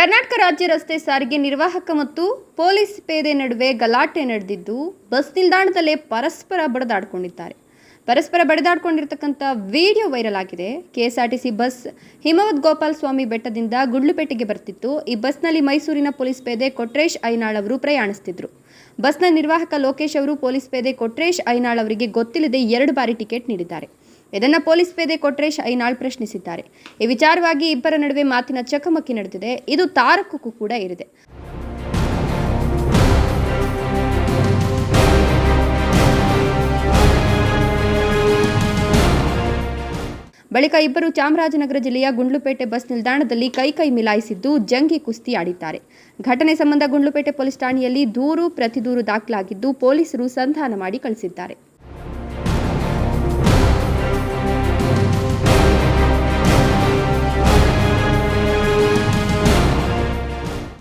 ರಾಜ್ಯ ರಸ್ತೆ ಸಾರಿಗೆ ನಿರ್ವಾಹಕ ಮತ್ತು ಪೊಲೀಸ್ ಪೇದೆ ನಡುವೆ ಗಲಾಟೆ ನಡೆದಿದ್ದು, ಬಸ್ ನಿಲ್ದಾಣದಲ್ಲೇ ಪರಸ್ಪರ ಬಡದಾಡ್ಕೊಂಡಿದ್ದಾರೆ. ಪರಸ್ಪರ ಬಡಿದಾಡ್ಕೊಂಡಿರ್ತಕ್ಕಂಥ ವಿಡಿಯೋ ವೈರಲ್ ಆಗಿದೆ. ಕೆಎಸ್ಆರ್ಟಿಸಿ ಬಸ್ ಹಿಮವದ್ ಗೋಪಾಲ್ ಸ್ವಾಮಿ ಬೆಟ್ಟದಿಂದ ಗುಂಡ್ಲುಪೇಟೆಗೆ ಬರ್ತಿತ್ತು. ಈ ಬಸ್ನಲ್ಲಿ ಮೈಸೂರಿನ ಪೊಲೀಸ್ ಪೇದೆ ಕೊಟ್ರೇಶ್ ಐನಾಳ್ ಅವರು ಪ್ರಯಾಣಿಸ್ತಿದ್ರು. ಬಸ್ನ ನಿರ್ವಾಹಕ ಲೋಕೇಶ್ ಅವರು ಪೊಲೀಸ್ ಪೇದೆ ಕೊಟ್ರೇಶ್ ಐನಾಳ್ ಅವರಿಗೆ ಗೊತ್ತಿಲ್ಲದೆ ಎರಡು ಬಾರಿ ಟಿಕೆಟ್ ನೀಡಿದ್ದಾರೆ. ಇದನ್ನ ಪೊಲೀಸ್ ಪೇದೆ ಕೊಟ್ರೇಶ್ ಐನಾಳ್ ಪ್ರಶ್ನಿಸಿದ್ದಾರೆ. ಈ ವಿಚಾರವಾಗಿ ಇಬ್ಬರ ನಡುವೆ ಮಾತಿನ ಚಕಮಕಿ ನಡೆದಿದೆ. ಇದು ತಾರಕಕ್ಕೂ ಕೂಡ ಇರಿದೆ ಬಳಿಕ ಇಬ್ಬರು ಚಾಮರಾಜನಗರ ಜಿಲ್ಲೆಯ ಗುಂಡ್ಲುಪೇಟೆ ಬಸ್ ನಿಲ್ದಾಣದಲ್ಲಿ ಕೈ ಕೈ ಮಿಲಾಯಿಸಿದ್ದು ಜಂಗಿ ಕುಸ್ತಿ ಆಡಿದ್ದಾರೆ. ಘಟನೆ ಸಂಬಂಧ ಗುಂಡ್ಲುಪೇಟೆ ಪೊಲೀಸ್ ಠಾಣೆಯಲ್ಲಿ ದೂರು, ಪ್ರತಿದೂರು ದಾಖಲಾಗಿದ್ದು ಪೊಲೀಸರು ಸಂಧಾನ ಮಾಡಿ ಕಳಿಸಿದ್ದಾರೆ.